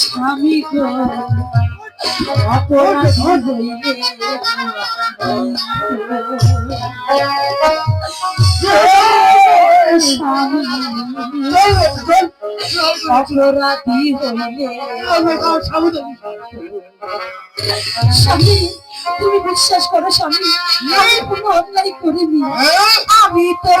স্বামী গো, অপরাধ হইলে স্বামী অপরাধী হইলে স্বামী, তুমি বিশ্বাস করো স্বামী, আমি কোনো অন্যায় করিনি। আমি তোর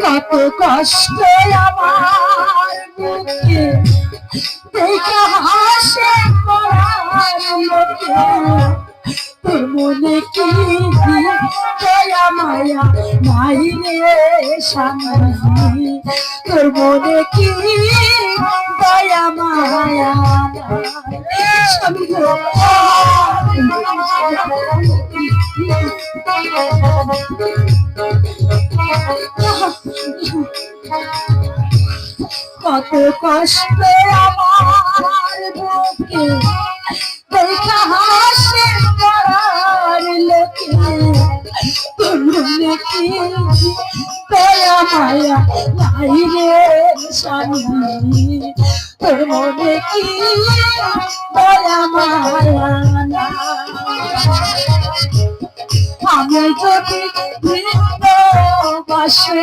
কত কষ্ট আমার বুকে দেখা হাসে করার লোকে তোর মনে কি মায়া নাই রে স্বামী তোর মনে কি দয়া মায়া? স্বামী কত কষ্ট আমার বুকে দেখা হাসে পড়ার লোকে। কি দয়া, মায়া নাই রে স্বামী। কি দয়া, মায়া আমি যদি ভিন্ন বাসে